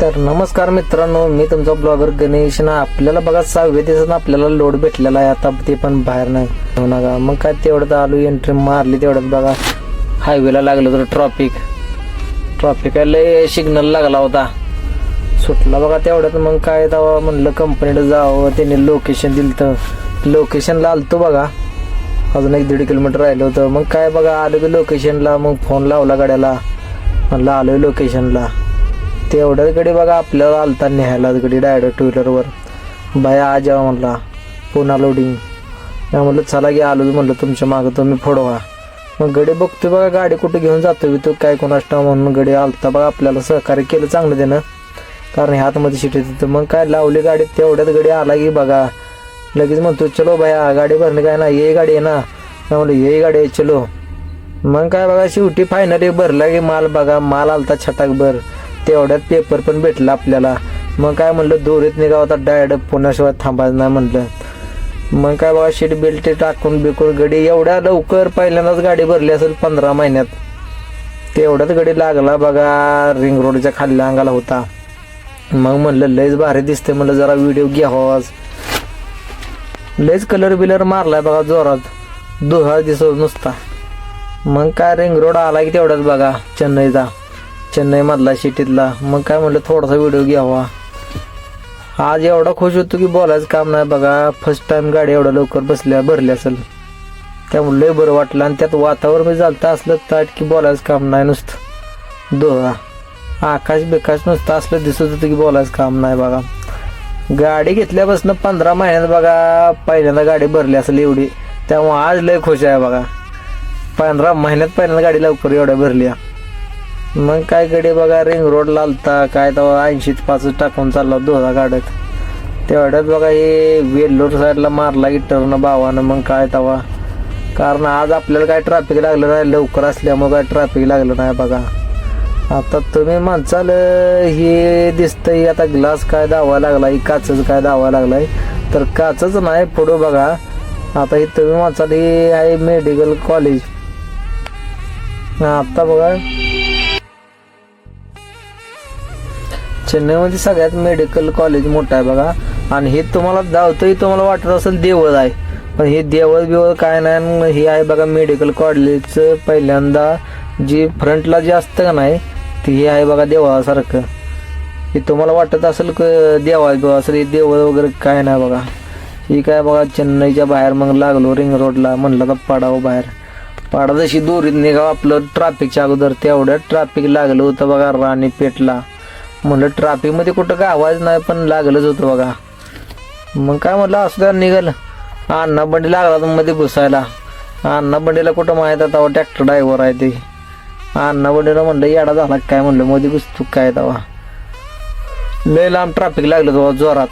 तर नमस्कार मित्रांनो मी तुमचा ब्लॉगर गणेश ना आपल्याला बघा सहाव्या दिवसात आपल्याला लोड भेटलेला आहे. आता ते पण बाहेर नाही. हो नका मग काय तेवढं आलो एंट्री मारली तेवढ्यात बघा. हायवेला लागलं तर ट्रॉफिक ट्रॉफिक लय सिग्नल लागला होता. सुटला बघा तेवढ्यात. मग काय तेव्हा म्हणलं कंपनीला जावं त्याने लोकेशन दिलं तर लोकेशनला आलतो बघा. अजून एक दीड किलोमीटर राहिलं होतं. मग काय बघा आलो की लोकेशनला मग फोन लावला गाड्याला. म्हणलं आलोय लोकेशनला तेवढ्याच गडी बघा आपल्याला आलता न्यायला गडी डायरेक्ट टू व्हीलरवर बाया आज यावं म्हणला पुन्हा लोडिंग मी म्हणलं चला की आलो म्हणलं तुमच्या मागं तुम्ही फोडवा मग गडी बघतो बघा गाडी कुठे घेऊन जातो मी तो काय कोण ठाऊक म्हणून गडी आलता बघा आपल्याला सहकार्य केलं चांगलं त्यानं. कारण ह्या आतमध्ये शिट मग काय लावली गाडी तेवढ्यात गडी आला की बघा. लगेच म्हणतो चलो बाया गाडी भरणे काय ना ये गाडी आहे ना. मी म्हणलं ये गाडी आहे चलो. मग काय बघा शेवटी फायनली भरला की माल बघा माल आलता छटाक भर तेवढ्यात पेपर पण भेटला आपल्याला. मग काय म्हणलं दोरीत निघा होता डायरेक्ट पुण्याशिवाय थांबायचं नाही म्हणलं. मग काय बघा शीट बेल्ट टाकून बिकून गडी एवढ्या लवकर पहिल्यांदाच गाडी भरली असेल पंधरा महिन्यात. तेवढ्याच गडी लागला बघा रिंग रोडच्या खाल्ल्या अंगाला होता. मग म्हणलं लयच भारी दिसते म्हणलं जरा व्हिडिओ घ्यावाच हो लयच कलर बिलर मारलाय बघा जोरात. दोहा दिसत नुसता. मग काय रिंग रोड आला की तेवढाच बघा चेन्नईचा. चेन्नई मधला सिटीतला. मग काय म्हणलं थोडासा व्हिडिओ घ्यावा. आज एवढा खुश होतो की बोलायचं काम नाही. बघा फर्स्ट टाइम गाडी एवढ्या लवकर बसल्या भरली असेल. त्यामुळे लय बरं वाटलं. आणि त्यात वातावरण झालं तर असलं ताट की बोलायचं काम नाही नुसतं. दोहा आकाश बिकाश नुसतं असलं दिसत होतं की बोलायचं काम नाही बघा. गाडी घेतल्यापासून पंधरा महिन्यात बघा पहिल्यांदा गाडी भरली असेल एवढी. त्यामुळे आज लय खुश आहे बघा. पंधरा महिन्यात पहिल्यांदा गाडी लवकर एवढ्या भरली मग काय कडे बघा रिंग रोड लालता काय तेव्हा ऐंशी पाच टाकून चालला दोधा काढत तेवढ्यात बघा हे वेल्लोर साईडला मारला की टर्न भावानं. मग काय तेव्हा कारण आज आपल्याला काय ट्रॅफिक लागलं नाही. लवकर असल्यामुळे काय ट्रॅफिक लागलं नाही बघा. आता तुम्ही माणसाल हे दिसतंय आता ग्लास काय दावा आहे काचच काय दावा लागलाय. तर काचच नाही पुढं बघा. आता हे तुम्ही माणसाल हे आहे मेडिकल कॉलेज आता बघा. चेन्नईमध्ये म्हणजे सगळ्यात मेडिकल कॉलेज मोठं आहे बघा. आणि हे तुम्हाला धावतंही तुम्हाला वाटत असेल देवळ आहे. पण हे देवळ बिवळ काय नाही आणि हे आहे बघा मेडिकल कॉलेजचं पहिल्यांदा जी फ्रंटला जे असतं का नाही ते हे आहे बघा देवळासारखं. हे तुम्हाला वाटत असेल क देवा बिवा असेल हे देवळ वगैरे काय नाही बघा. ही काय बघा चेन्नईच्या बाहेर मग लागलो रिंग रोडला म्हणलं तर पाडावं बाहेर. पाडा जशी दोरीत निघावं आपलं ट्रॅफिकच्या अगोदर तेवढ्या ट्रॅफिक लागलं होतं बघा राणीपेठला. म्हणलं ट्रॅफिकमध्ये कुठं काय आवाज नाही पण लागलंच होतं बघा. मग काय म्हटलं असू द्या निघाल. अण्णा बंडी लागला तर मध्ये घुसायला अण्णा बंडीला कुठं माहीत आता ट्रॅक्टर ड्रायव्हर आहे ते. अण्णा बंडीला म्हणलं येडा झाला काय म्हणलं मध्ये घुसतो काय तवा लय लांब ट्रॅफिक लागलं तेव्हा जोरात.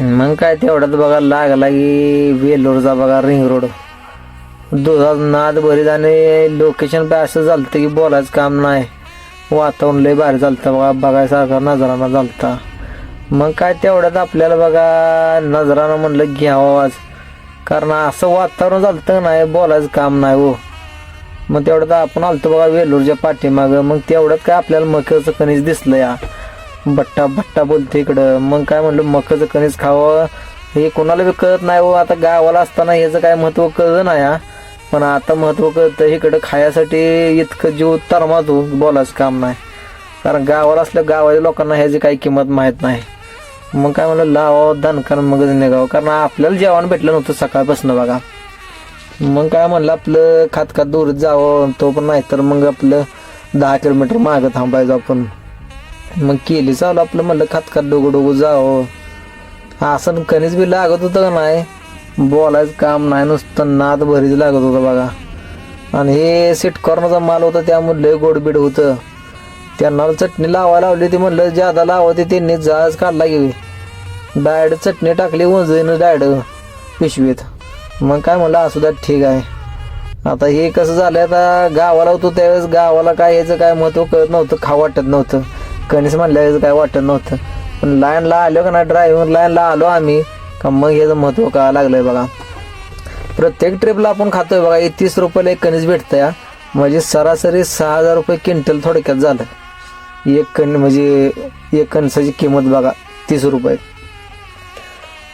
मग काय तेवढ्यात बघा लागला की वेलोरचा बघा रिंग रोड दुधात नाद भरीत आणि लोकेशन पण असं झालं की बोलायचं काम नाही. वातावरण लय भारी चालतं बघा. बघायसारखा नजराना चालता मग काय तेवढ्यात आपल्याला बघा नजरानं म्हणलं घ्यावं आज कारण असं वातावरण चालतं नाही बोलायचं काम नाही हो. मग तेवढ्यात आपण आलतो बघा वेलूरच्या पाठीमागं. मग तेवढ्यात काय आपल्याला मकचं कणीस दिसलं या. बट्टा भट्टा बोलते इकडं. मग काय म्हणलं मकचं कणीस खावं. हे कोणाला बी कळत नाही हो. आता गावाला असताना याचं काय महत्त्व कळलं नाही पण आता महत्त्व कळतं इकडं खायासाठी इतकं जीव तरमातो बोलायचं काम नाही. कारण गावाला असल्या गावाच्या लोकांना ह्याची काही किंमत माहीत नाही. मग काय म्हणलं लावावं धनकर मगच निघावं. कारण आपल्याला जेवण भेटलं नव्हतं सकाळपासून बघा. मग काय म्हणलं आपलं खात खात दूर जावं तो पण नाही तर मग आपलं दहा किलोमीटर मागं थांबायचं आपण. मग केली चालू आपलं म्हणलं खात खात डोगं डोगं जावं. आसन कणीच बी लागत होतं का नाही? बोलायचं काम नाही नुसतं नाद भरीच लागत होतं बघा. आणि हे सीट कॉर्नरचा माल होता त्यामुळे लय गोडबीड होतं. त्यांना चटणी लावायला लावली ती म्हणलं ज्यादा लावते त्यांनी जहाज काढला गेली डायड चटणी टाकली उंजळीनं डायड पिशवीत. मग काय म्हणलं असू द्या ठीक आहे. आता हे कसं झालं आता गावाला होतो त्यावेळेस गावाला काय ह्याचं काय महत्त्व कळत नव्हतं खा वाटत नव्हतं. कणीस म्हणल्याचं काय वाटत नव्हतं. पण लाईनला आलो का ना ड्रायव्हर लाईनला आलो आम्ही. का मग याचं महत्त्व का लागलंय बघा. प्रत्येक ट्रिपला आपण खातोय बघा हे तीस रुपयाला एक कणीस भेटतं या म्हणजे सरासरी सहा हजार रुपये क्विंटल थोडक्यात झालं. एक कण म्हणजे एक कणसाची किंमत बघा तीस रुपये.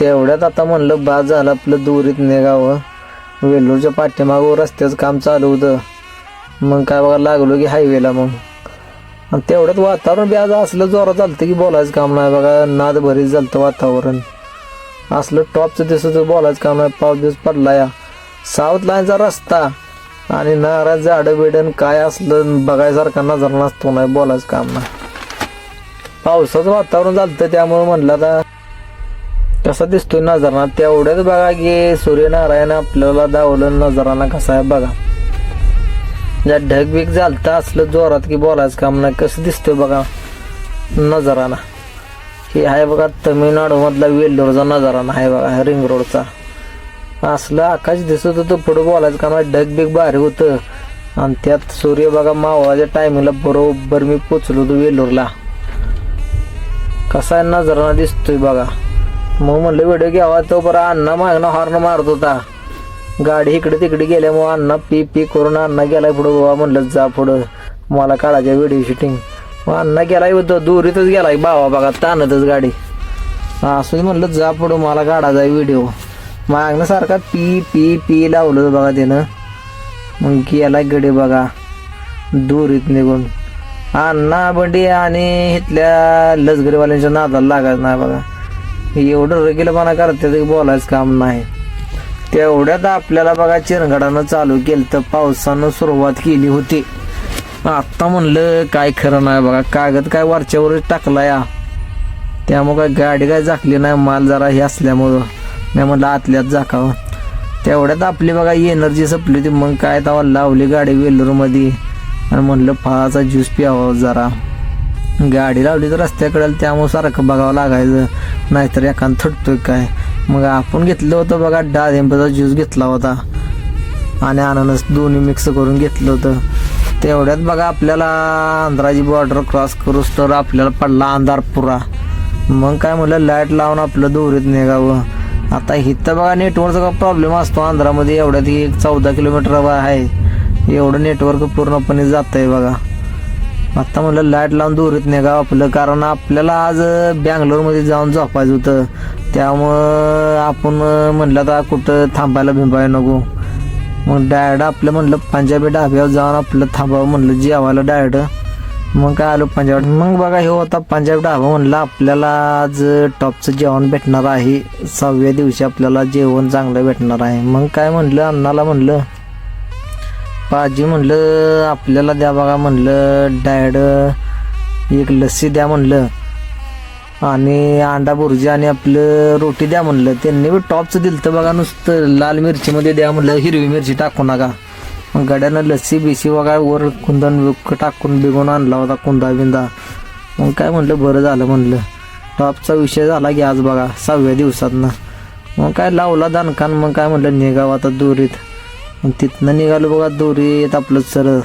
तेवढ्यात आता म्हणलं बाद झालं आपलं दुरीत निघावं. वेल्लोरच्या पाठीमागं रस्त्याचं काम चालू होतं. मग काय बघा लागलो की हायवेला मग. आणि तेवढ्यात वातावरण बी आज असलं जोरात चालतं की बोलायचं काम नाही बघा नाद भरीत झालं वातावरण. असलं टॉपचं दिसत बोलायचं काम नाही पाऊस दिवस पडला या. साऊथ लाईनचा रस्ता आणि नाराज झाडं बिडन काय असलं बघायसारखा नजर नसतो नाही बोलायचं काम नाही. पावसाचं वातावरण झालं त्यामुळे म्हणलं आता कसा दिसतोय नजराना तेवढ्याच बघा की सूर्यनारायण आपल्याला दावलं नजराना कसा आहे बघा. ज्या ढगबिग झालतं असलं जोरात की बोलायचं काम नाही कसं दिसतोय बघा नजराना. हे आहे बघा तमिळनाडूमधला वेल्लोरचा नजाराना आहे बघा रिंग रोडचा असलं आकाश दिसत होतं पुढं बोलायचं काम डग बिग भारी होतं. आणि त्यात सूर्य बघा मावळाच्या टायमिंगला बरोबर मी पोचलो होतो वेल्लोरला. कसा आहे नजराना दिसतोय बघा. मग म्हणलं व्हिडिओ घ्यावा. तो बरं अण्णा मागणं हॉर्न मारत होता. गाडी इकडे तिकडे गेल्यामुळं अण्णा पी पी करून अण्णा गेलाय पुढं बाबा म्हणलं जा पुढं. मला काढायच्या व्हिडिओ शूटिंग अण्णा गेलाय होतं. दुरीतच गेलाय बाबा बघा ताणतच गाडी. असं म्हणलं जा पुढं मला काढायचा व्हिडिओ. मागणं सारखा पी पी पी लावलं बघा त्यानं. मग गेलाय गडी बघा. दुरीत निघून. अण्णा बंडी आणि इथल्या लसगरीवाल्यांच्या नादाला लागायचं नाही बघा. एवढं रगेलपणा करते की बोलायचं काम नाही. तेवढ्यात आपल्याला बघा चिरंगडानं चालू केलं तर पावसानं सुरुवात केली होती. आत्ता म्हणलं काय खरं नाही बघा. कागद काय वरच्यावरच टाकला या त्यामुळं काय गाडी काय झाकली नाही माल जरा हे असल्यामुळं. नाही म्हणलं आतल्यात झाकावं. तेवढ्यात आपली बघा एनर्जी संपली होती. मग काय तेव्हा लावली गाडी वेलूरमध्ये. आणि म्हणलं फळाचा ज्यूस प्यावा जरा. गाडी लावली तर रस्त्याकडे त्यामुळं सारखं बघावं लागायचं. नाहीतर एखादं थटतोय काय. मग आपण घेतलं होतं बघा डाळिंबाचा ज्यूस घेतला होता. आणि अननस दोन्ही मिक्स करून घेतलं होतं. तेवढ्यात बघा आपल्याला आंध्राची बॉर्डर क्रॉस करूस तर आपल्याला पडला अंधार पुरा मग काय म्हणलं लाइट लावून आपलं दोरीत निघावं. आता इथं बघा नेटवर्कचा प्रॉब्लेम असतो आंध्रामध्ये एवढ्यात एक चौदा किलोमीटर आहे. एवढं नेटवर्क पूर्णपणे जात आहे बघा. आता म्हणलं लाइट लावून दोरीत निघावं आपलं कारण आपल्याला आज बँगलोरमध्ये जाऊन झोपायचं होतं. त्यामुळं आपण म्हणलं आता कुठं थांबायला बिंबायला नको. मग डायड आपलं म्हणलं पंजाबी ढाब्यावर जाऊन आपलं थांबावं म्हणलं जेवायला डायड मग काय आलो पंजाब मग बघा हे होता पंजाब ढाबा म्हणलं आपल्याला आज टॉपचं जेवण भेटणार आहे. सहाव्या दिवशी आपल्याला जेवण चांगलं भेटणार आहे. मग काय म्हणलं अण्णाला म्हणलं पाजी म्हणलं आपल्याला द्या बघा म्हणलं डायड एक लस्सी द्या म्हणलं. आणि अंडा भुर्जी आणि आपलं रोटी द्या म्हणलं. त्यांनी बी टॉपचं दिलं तर बघा नुसतं. लाल मिरचीमध्ये द्या म्हणलं हिरवी मिरची टाकू नका. मग गड्यानं लस्सी बिसी वगैरे वर कुंदन टाकून बिगून आणला होता कुंदा बिंदा. मग काय म्हणलं बरं झालं म्हणलं. टॉपचा विषय झाला की आज बघा सहाव्या दिवसातनं. मग काय लावला दानकान मग काय म्हणलं निघावं आता दोरीत. मग तिथनं निघालो बघा दोरीत आपलं सर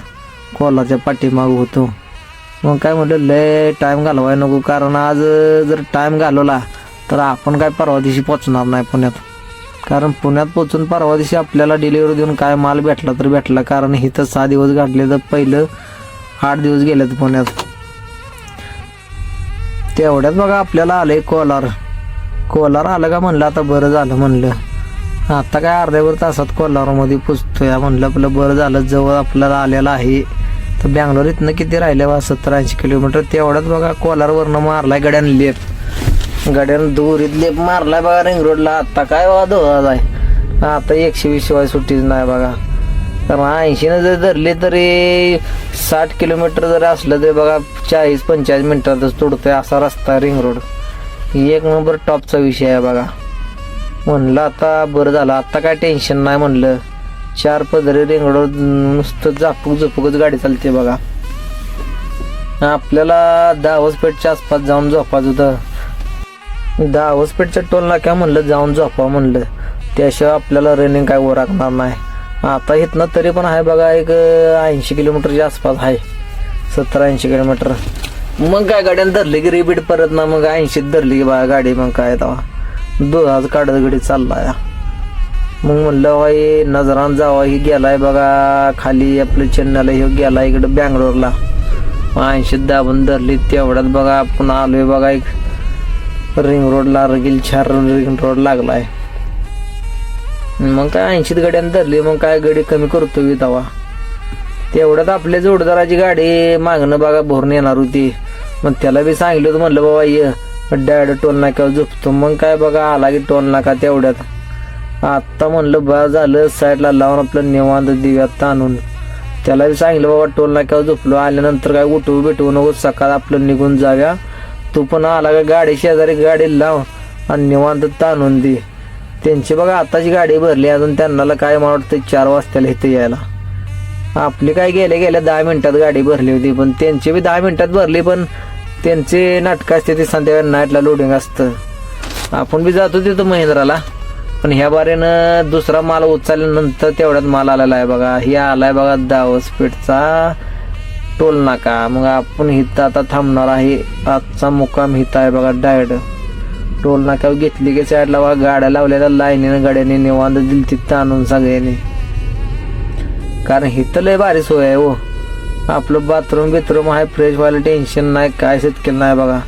कोलाच्या पाठीमाग होतो. मग काय म्हटलं लय टाईम घालवाय नको कारण आज जर टाईम घालवला तर आपण काय परवा दिवशी पोचणार नाही पुण्यात. कारण पुण्यात पोचून परवा दिवशी आपल्याला डिलिव्हरी देऊन काय माल भेटला तर भेटला कारण इथं सहा दिवस गाठले तर पहिलं आठ दिवस गेलेत पुण्यात. तेवढ्यात बघा आपल्याला आलंय कोलार. कोलार आलं का म्हणलं आता बरं झालं म्हणलं. आता काय अर्ध्यावर तासात कोल्हापूरमध्ये पुजतोय म्हणलं आपलं बरं झालं जवळ आपल्याला आलेलं आहे. तर बँगलोर इथनं किती राहिले बा? सत्तर ऐंशी किलोमीटर. तेवढ्यात बघा कोलारवरनं मारलाय गड्यान लेप. गड्यान दुरीत लेप मारलाय बघा रिंग रोडला. आत्ता काय बघा धुवा आहे? आता एकशे वीस शिवाय सुट्टीच नाही बघा. कारण ऐंशीनं जर धरली तरी साठ किलोमीटर जरी असलं तरी बघा चाळीस पंचेचाळीस मिनिटातच तोडतोय असा रस्ता रिंग रोड. एक नंबर टॉपचा विषय आहे बघा. म्हणलं आता बरं झालं. आत्ता काय टेन्शन नाही म्हणलं. चार पदरी रेंगडवर नुसतं झापूक झोपूकच गाडी चालते बघा. आपल्याला दहा हॉस्पिटलच्या आसपास जाऊन झोपायचं होतं. दहा हॉस्पिटलच्या टोल नाक्या म्हणलं जाऊन झोपा म्हणलं. त्याशिवाय आपल्याला रनिंग काय ओरखणार नाही. आता इथनं तरी पण आहे बघा एक ऐंशी किलोमीटरच्या आसपास आहे. सत्तर ऐंशी किलोमीटर. मग काय गाड्यानं धरली की रिपीट परत ना मग ऐंशीत धरली की बा गाडी मग काय तेव्हा दुधाच काढत गडी चालला या मग म्हणलं बाई नजरान जावा ही गेलाय बघा खाली आपलं चेन्नईला हे गेला इकडं बँगलोरला. ऐंशी दाबून धरली तेवढ्यात बघा आपण आलोय बघा एक रिंग रोडला रगील चार रिंग रोड लागलाय. मग काय ऐंशीत गाड्यानं धरली मग काय गाडी कमी करतो मी तवा. तेवढ्यात आपल्या जोडदाराची गाडी मागणं बघा भरून येणार होती. मग त्याला बी सांगितलं होतं म्हणलं बाबा ये डॅड टोल नाक्यावर झोपतो. मग काय बघा आला की टोल नाका तेवढ्यात. आत्ता म्हणलं बा झालं साईडला लावून आपलं निवांत दिव्यात आणून त्याला सांगितलं बाबा टोल नाक्यावर झोपलो. आल्यानंतर काय उठवू भेटवू नको सकाळ आपलं निघून जाव्या तू पण आला का गाडी शेजारी गाडी लाव आणि निवांत ताणून दे. त्यांची बघा आताची गाडी भरली अजून त्यांना काय मला वाटतं चार वाजताला इथे यायला. आपली काय गेल्या गेल्या दहा मिनिटात गाडी भरली होती पण त्यांची बी दहा मिनिटात भरली पण त्यांचे नाटकं असते ते संध्याकाळी नाईटला लोडिंग असतं. आपण बी जातो तिथं महिंद्राला. पण ह्या बारेनं दुसरा माल उचलल्यानंतर तेवढ्यात माल आलेला आहे बघा. हे आलाय बघा दावसपेठचा. टोल नाका. मग आपण हिथं आता थांबणार आहे. आजचा मुक्काम हिथं आहे बघा डायड. टोल नाक्यावर घेतली की साईडला बघा गाड्या लावलेल्या लाईनीनं गाड्याने निवांत दिली तिथं आणून सगळ्यांनी. कारण हिथं लय भारी सोय आहे हो. आपलं बाथरूम बिथरूम आहे फ्रेश व्हायला टेन्शन नाही काय शेतकेलं नाही बघा.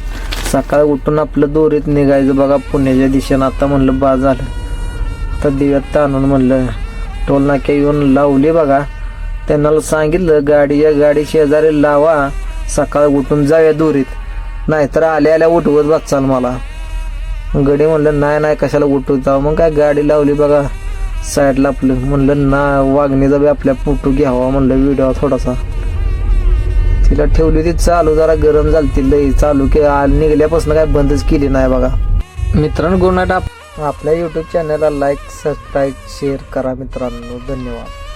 सकाळी उठून आपलं दोरीत निघायचं बघा पुण्याच्या दिशेनं. आता म्हणलं बा झालं. तर दिव्यात ताणून म्हणलं टोलनाक्या येऊन लावली बघा. त्यांना सांगितलं गाडी या गाडी शेजारी लावा सकाळ उठून जाऊया दोरीत नाहीतर आल्या आल्या उठवत बघचाल मला. गडी म्हणलं नाही नाही कशाला उठवत जावं? मग काय गाडी लावली बघा साईडला आपलं. म्हणलं ना वागणीचा बी आपल्या फोटो घ्यावा म्हणलं व्हिडिओ थोडासा. तिला ठेवली ती चालू जरा गरम झाली लई चालू की आ- निघल्यापासून काय बंदच केली नाही बघा. मित्रांनो गुड टाप आप आपल्या यूट्यूब चॅनलला लाईक सबस्क्राईब शेअर करा मित्रांनो. धन्यवाद.